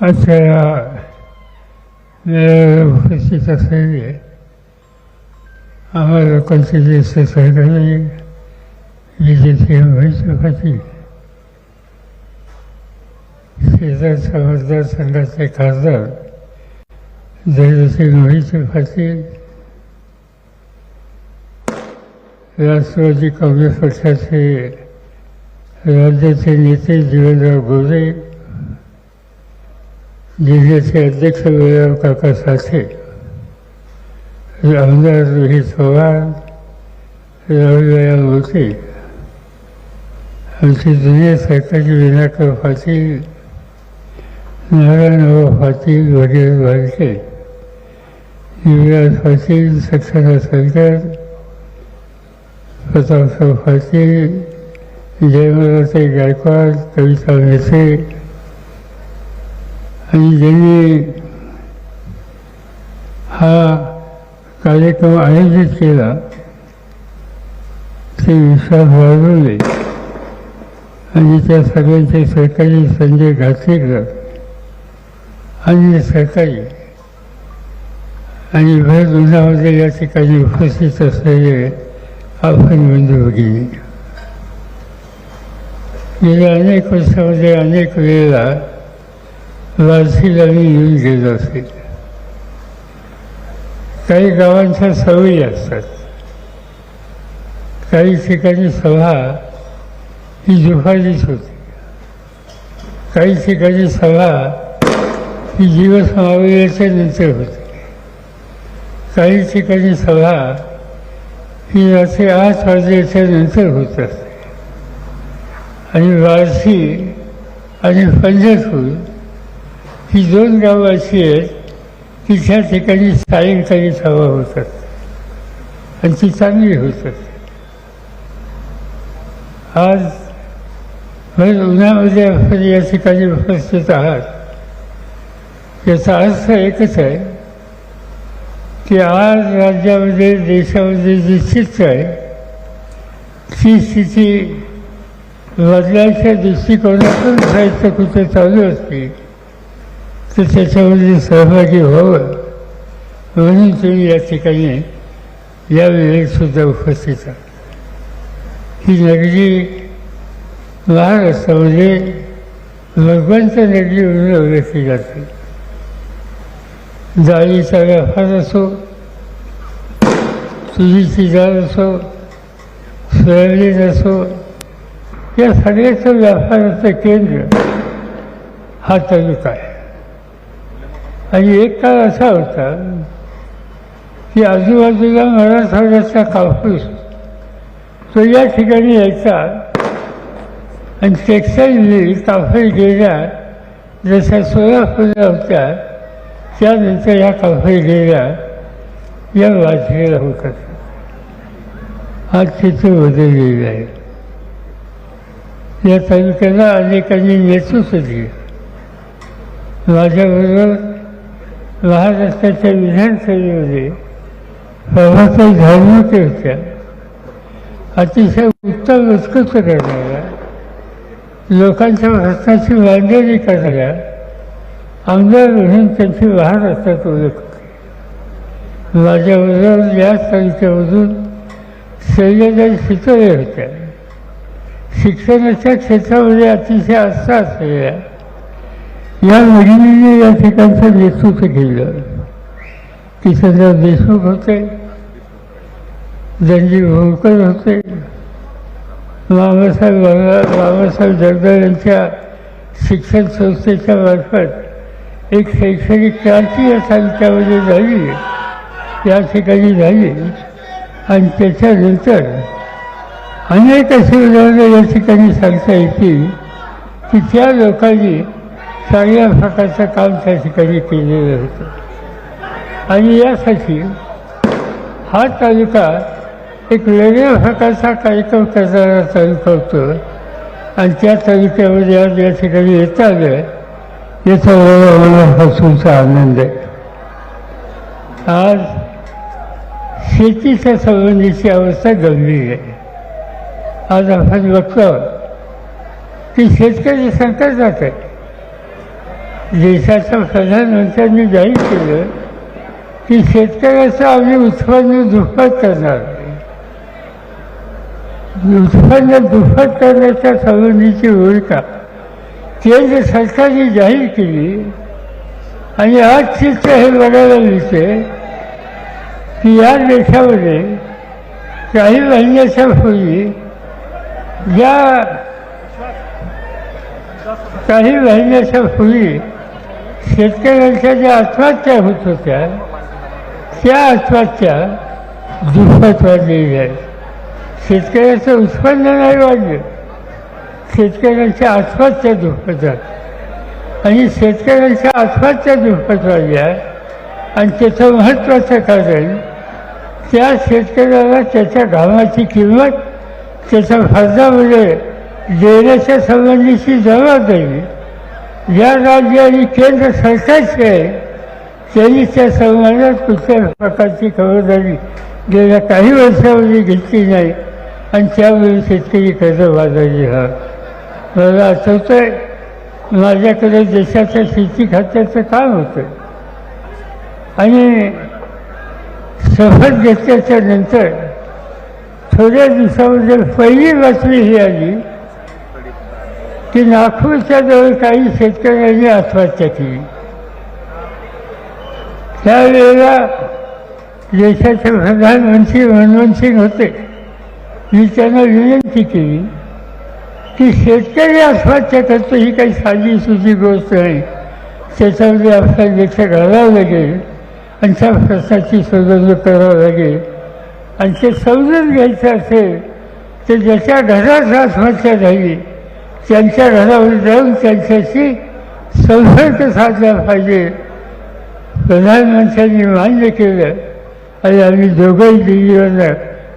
आजच्या वेळेला उपस्थित असलेले आम्हा लोकांचे ज्येष्ठ सहकारी विजयसिंह व्हायचे पाटील शेजारच्या मतदारसंघाचे खासदार जयसिंह व्हायचे पाटील राष्ट्रवादी काँग्रेस पक्षाचे राज्याचे नेते जीवनराव गोरे जिल्ह्याचे अध्यक्ष वेळाव काका साठे आमदार रोहित चव्हाण रविराया मोते आमचे जुने सरकारी विनायकराव पाटील नारायणराव पाटील वगैरे वालके युवराज पाटील सक्सेना सरकार प्रतापराव पाटील जयमलाताई गायकवाड कविता मेसे आणि ज्यांनी हा कार्यक्रम आयोजित केला ते विश्वास वाढवले. आणि त्या सगळ्यांचे सरकारी संजय घाटलेकर आणि सरकारी आणि भर उन्हामध्ये या ठिकाणी उपस्थित असलेले आपण बंधू भगिनी. गेल्या अनेक वर्षामध्ये अनेक वेळेला वारसीला मी येऊन घेत असेल. काही गावांच्या सवयी असतात. काही ठिकाणी सभा ही दुपारीच होती. काही ठिकाणी सभा ही दिवस नंतर होते. काही ठिकाणी सभा ही रात्री आठ वाजल्याच्या नंतर होत असते. आणि वारसी आणि पंढरपूर ही दोन गावं अशी आहेत की त्या ठिकाणी सायंकाळी सभा होतात आणि ती चांगली होतात. आज उन्हामध्ये आपण या ठिकाणी उपस्थित आहात. याचा अर्थ एकच आहे की आज राज्यामध्ये देशामध्ये जी चित्र आहे ती स्थिती बदलायच्या दृष्टिकोनातून साहित्य कुठे चालू असतील तर त्याच्यामध्ये सहभागी व्हावं. म्हणून तुम्ही या ठिकाणी या उपस्थित आहात. ही नगरी महाराष्ट्रामध्ये भगवंत नगरी म्हणून ओळखली जाते. जाळीचा व्यापार असो तुझीची जाळ असो सोयाबीन असो या सगळ्याचं व्यापाराचं केंद्र हा तालुका आहे. आणि एक काळ असा होता की आजूबाजूला मराठवाड्याचा कापूस तो या ठिकाणी यायचा आणि टेक्स्टाईल मिल कापड गेल्या जशा सोलापूरला होत्या त्यानंतर या कापड गेल्या या वाजलेला होतात आज चित्र बदललेलं आहे. या तालुक्याला अनेकांनी नेतृत्व दिलं. माझ्याबरोबर महाराष्ट्राच्या विधानसभेमध्ये प्रभाताई धार्मिक होत्या अतिशय उत्तम उत्कृष्ट करणाऱ्या लोकांच्या हस्ताची मांडणी करणाऱ्या आमदार म्हणून त्यांची महाराष्ट्रात ओळख होती माझ्याबरोबर या तालुक्यामधून शैलजाई शिकवल्या होत्या शिक्षणाच्या क्षेत्रामध्ये अतिशय आस्था असलेल्या या मुलींनी या ठिकाणचं नेतृत्व केलं किशनराव देशमुख होते. रणजी भोरकर होते. बाबासाहेब बाबासाहेब जगदाळ यांच्या शिक्षण संस्थेच्या मार्फत एक शैक्षणिक क्रांती या तालुक्यामध्ये झाली. या ठिकाणी झाली. आणि त्याच्यानंतर अनेक अशी उदाहरणं या ठिकाणी सांगता येतील की त्या लोकांनी चांगल्या प्रकारचं काम त्या ठिकाणी केलेलं होतं आणि यासाठी हा तालुका एक वेगळ्या प्रकारचा कार्यक्रम करणारा तालुका होतो आणि त्या तालुक्यामध्ये आज या ठिकाणी येत आलं याचा मला मनापासूनचा आनंद आहे. आज शेतीच्या संबंधीची अवस्था गंभीर आहे. आज आपण बघतो की शेतकरी संकटात आहे देशाच्या प्रधानमंत्र्यांनी जाहीर केलं की शेतकऱ्याचं आम्ही उत्पन्न दुप्पट करणार. उत्पन्न दुप्पट करण्याच्या संबंधीची भूमिका केंद्र सरकारने जाहीर केली. आणि आज चित्र हे बघायला मिळते की या देशामध्ये काही महिन्याच्या पूर्वी ज्या काही महिन्याच्या पूर्वी शेतकऱ्यांच्या ज्या आत्महत्या होत होत्या त्या आत्महत्या दुःखात वाढलेल्या आहेत. शेतकऱ्याचं उत्पन्न नाही वाढलं. शेतकऱ्यांच्या आत्महत्या दुप्पट आणि शेतकऱ्यांच्या आत्महत्या दुप्पट वाढल्या आणि त्याचं महत्त्वाचं कारण त्या शेतकऱ्याला त्याच्या घामाची किंमत त्याच्या म्हणजे देण्याच्या संबंधीची जबाबदारी या राज्य आणि केंद्र सरकारची आहे त्यांनी त्या संबंधात कुठल्या प्रकारची खबरदारी गेल्या काही वर्षामध्ये घेतली नाही. आणि त्यामुळे शेतकरी कर्जबाजारी हा. मला आठवतं आहे माझ्याकडे देशाच्या शेती खात्याचं काम होतं. आणि शपथ घेतल्याच्या नंतर थोड्या दिवसामध्ये पहिली बातमी ही आली की नागपूरच्या जवळ काही शेतकऱ्यांनी आत्महत्या केली. त्यावेळेला देशाचे प्रधानमंत्री मनमोहन सिंग होते. मी त्यांना विनंती केली की शेतकरी आत्महत्या करतो ही काही साधी सुधी गोष्ट नाही त्याच्यामध्ये आपल्या लक्ष घालावं लागेल आणि त्या प्रश्नाची सोडवणूक करावं लागेल. आणि ते समजून घ्यायचं असेल तर ज्याच्या घरात आत्महत्या झाली त्यांच्या घरावर जाऊन त्यांच्याशी संपर्क साधला पाहिजे. प्रधानमंत्र्यांनी मान्य केलं आणि आम्ही दोघंही दिल्लीवरनं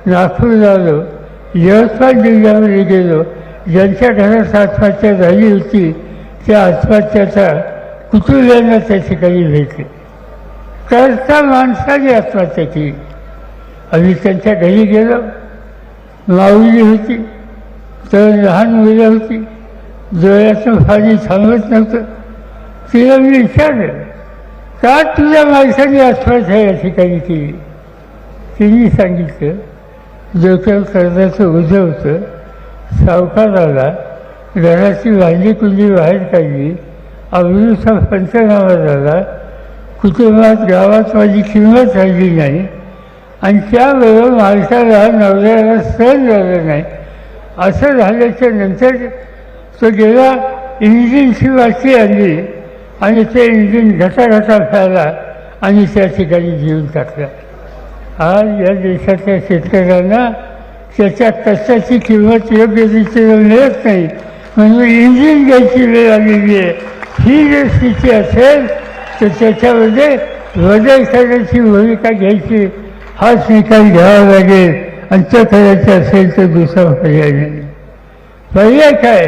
नागपूर आलो. यवतमाळ जिल्ह्यामध्ये गेलो. ज्यांच्या घरात आत्महत्या झाली होती त्या आत्महत्याचा कुटुंबियांना त्या ठिकाणी भेटले. करता माणसाने आत्महत्या केली. आम्ही त्यांच्या घरी गेलो. माऊली होती. तर लहान मुलं होती. डोळ्याचं पाणी थांबत नव्हतं. तिला मी विचारलं का तुझ्या माणसाने आहे या ठिकाणी केली? तिने सांगितलं डोक्यावर कर्जाचं उजं होतं. सावकाराला घराची भांडी कुंडी बाहेर काढली. अमृतचा पंचनामा झाला. कुटुंबात गावात माझी किंमत राहिली नाही. आणि त्यावेळेला माणसाला नवऱ्याला सहन झालं नाही. असं झाल्याच्यानंतर तो गेला इंजिनची वाटी आली आणि ते इंजिन घटाघटा खायला आणि त्या ठिकाणी जीवन टाकला. आज या देशातल्या शेतकऱ्यांना त्याच्या कष्टाची किंमत योग्य रीतीने मिळत नाही. म्हणून इंजिन घ्यायची वेळ आलेली आहे. ही जर स्थिती असेल तर त्याच्यामध्ये बदल करण्याची भूमिका घ्यायची हाच निकाल घ्यावा लागेल. आणि तो करायचं असेल तर दुसरा पर्याय नाही. पर्याय काय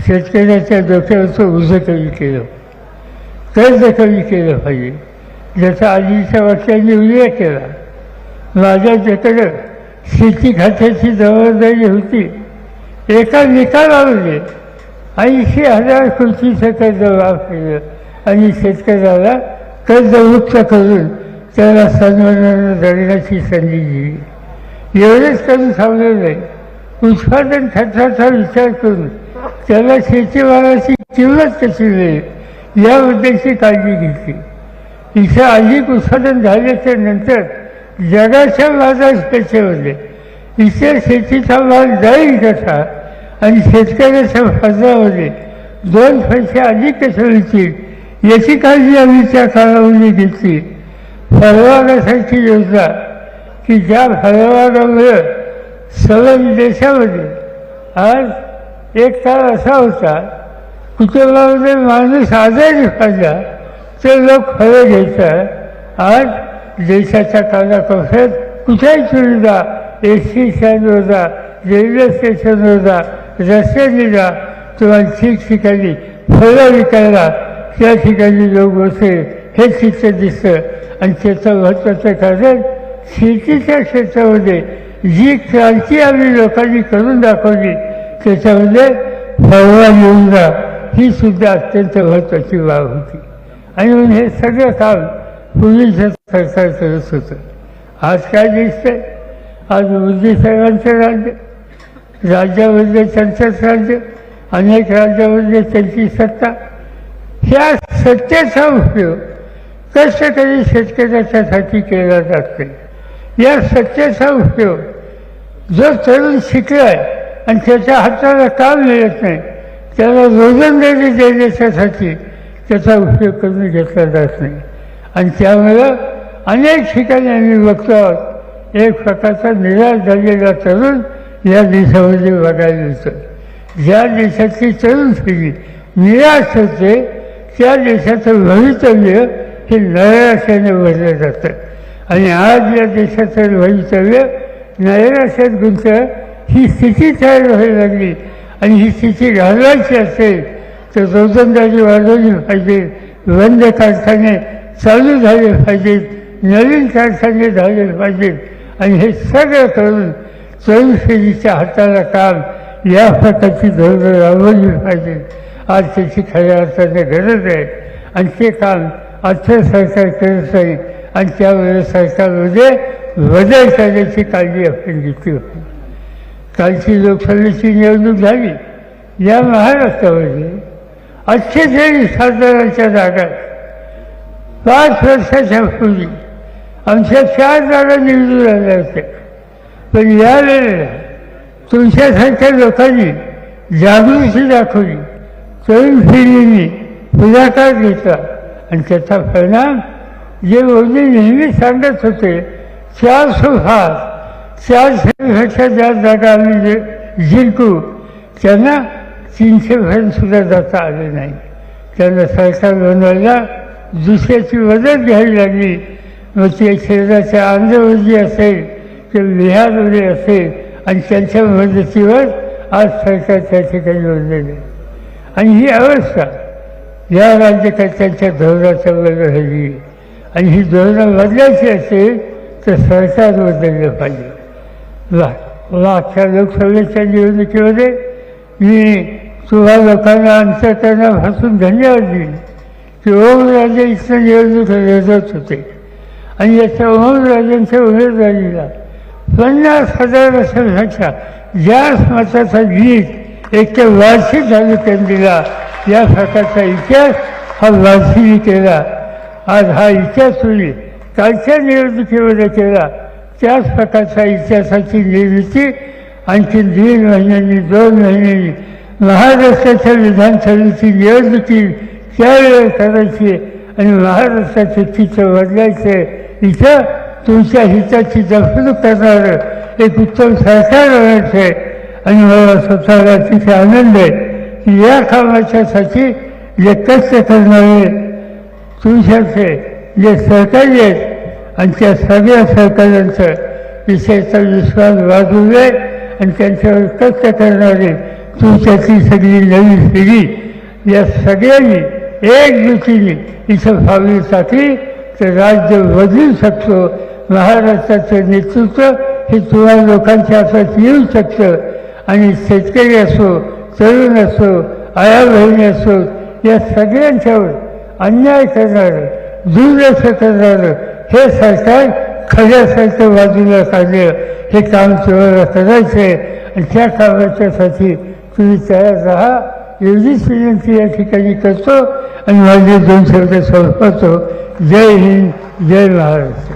शेतकऱ्याच्या डोक्यावरचं उजं कमी केलं. कर्ज कमी केलं पाहिजे. ज्याचा आधीच्या वर्षांनी उल्लेख केला. माझ्याकडं शेती खात्याची जबाबदारी होती. एका निकालामध्ये ऐंशी हजार कोटीचं कर्ज लाभ केलं आणि शेतकऱ्याला कर्जमुक्त करून त्याला सन्मानानं जगण्याची संधी दिली. एवढंच करून थांबलं नाही. उत्पादन खर्चाचा विचार करून त्याला शेतीमालाची किंमत कशी मिळेल? याबद्दलची काळजी घेतली. इथे अधिक उत्पादन झाल्याच्यानंतर जगाच्या बाजारात कसे होते इथे शेतीचा भाग जाईल कसा? आणि शेतकऱ्याच्या फर्जामध्ये दोन पैसे अधिक कसे होतील याची काळजी आम्ही त्या काळामध्ये घेतली. फळबागासाठी योजना. की ज्या फळबागामुळं सलग देशामध्ये आज एक काळ असा होता कुटुंबामध्ये माणूस आजारी पडला ते लोक फळं घ्यायचं आज देशाच्या कानाकोपऱ्यात कुठेही सुविधा ए सी स्टँडवर जा रेल्वे स्टेशनवर जा रस्त्याने जा किंवा ठिकठिकाणी फळं विकायला त्या ठिकाणी लोक बसले हे चित्र दिसतं. आणि त्याचं महत्त्वाचं कारण शेतीच्या क्षेत्रामध्ये जी क्रांती आम्ही लोकांनी करून दाखवली त्याच्यामध्ये फळवा योजना ही सुद्धा अत्यंत महत्त्वाची बाब होती. आणि म्हणून हे सगळं काम पूर्वीच्या सरकार करत होतं. आज काय दिसतंय? आज मोदी साहेबांचं राज्य राज्यामध्ये त्यांचंच राज्य अनेक राज्यामध्ये त्यांची सत्ता. ह्या सत्तेचा उपयोग कष्टकरी शेतकऱ्याच्यासाठी केला जात नाही या सत्तेचा उपयोग जो तरुण शिकलाय आणि त्याच्या हाताला काम मिळत नाही. त्याला रोजंदारी देण्याच्यासाठी त्याचा उपयोग करून घेतला जात नाही. आणि त्यामुळं अनेक ठिकाणी आम्ही बघतो आहोत एक प्रकारचा निराश झालेला तरुण या देशामध्ये बघायला मिळतो ज्या देशातली तरुण पिढी निराश होते त्या देशाचं भवितव्य हे नैराश्याने भरलं जातं. आणि आज या देशाचं भवितव्य नैराश्यात गुंतलं ही स्थिती तयार व्हायला लागली. आणि ही स्थिती घालवायची असेल तर रोजंदारी वाढवली पाहिजे बंद कारखाने चालू झाले पाहिजेत नवीन कारखाने झाले पाहिजेत. आणि हे सगळं करून तरुण पिढीच्या हाताला काम या प्रकारची धोरणं राबवली पाहिजेत. आज त्याची खऱ्या अर्थाने गरज आहे. आणि ते काम आजचं सरकार करत नाही आणि त्यावेळेस सरकारमध्ये बदल करण्याची काळजी आपण घेतली होती कालची लोकसभेची निवडणूक झाली या महाराष्ट्रामध्ये अठ्ठेचाळीस खासदारांच्या जागा पाच वर्षाच्या पूर्वी आमच्या चार जागा निवडून आल्या होत्या. पण यावेळेला तुमच्यासारख्या लोकांनी जागृती दाखवली तरुण पिढीने पुढाकार घेतला आणि त्याचा परिणाम जे मोदी नेहमी सांगत होते चार सुभाष चारशेपेक्षा ज्या जागा आम्ही जे जिंकू. त्यांना तीनशे भर सुद्धा जाता आले नाही. त्यांना सरकार बनवायला दुसऱ्याची मदत घ्यावी लागली. मग ते शरीराच्या आंध्रमध्ये असेल ते बिहारमध्ये असेल आणि त्यांच्या मदतीवर आज सरकार त्या ठिकाणी बनलेलं आहे. आणि ही अवस्था या राज्यकर्त्यांच्या धोरणाच्या वर राहिली. आणि ही धोरणं बदलायची असेल तर सरकार बदललं पाहिजे. ला मागच्या लोकसभेच्या निवडणुकीमध्ये मी तुम्हा लोकांना अंतकरणापासून धन्यवाद देईन. की ओमराजे इथं निवडणूक लढत होते. आणि याच्या ओमराजांच्या उमेदवारीला पन्नास हजारापेक्षा जास्त मताचा लीड एक तर वार्षिक तालुक्यात दिला. या प्रकारचा इतिहास हा वार्षिकी केला. आज हा इतिहास होईल कालच्या निवडणुकीमध्ये केला. त्याच प्रकारचा इतिहासाची निर्मिती आणखी दीड महिन्यांनी दोन महिन्यांनी महाराष्ट्राच्या विधानसभेची निवडणुकी त्यावेळेस करायची आणि महाराष्ट्राचे चित्र बदलायचे. इथं तुमच्या हिताची जपणूक करणारं एक उत्तम सरकार आहे आणि मला स्वतःला तिथे आनंद आहे. की या कामाच्यासाठी जे कष्ट करणारे तुमच्याचे जे सहकारी आहेत आणि त्या सगळ्या सरकारांचा विषयाचा विश्वास वाढवले आणि त्यांच्यावर कष्ट करणारे तुमच्यातली सगळी नवी पिढी या सगळ्यांनी एकजुटीने इथं भावी टाकली तर राज्य बदलू शकतो. महाराष्ट्राचं नेतृत्व हे तुम्हाला लोकांच्या हातात येऊ शकतं. आणि शेतकरी असो तरुण असो आया बहिणी असो या सगळ्यांच्यावर अन्याय करणारं दुर्लक्ष करणारं हे सरकार खऱ्यासारखं बाजूला काढलं. हे काम तुम्हाला करायचं. आहे आणि त्या कामाच्यासाठी तुम्ही तयार राहा. एवढीच विनंती या ठिकाणी करतो. आणि माझे दोन शब्द संपवतो. जय हिंद जय महाराष्ट्र.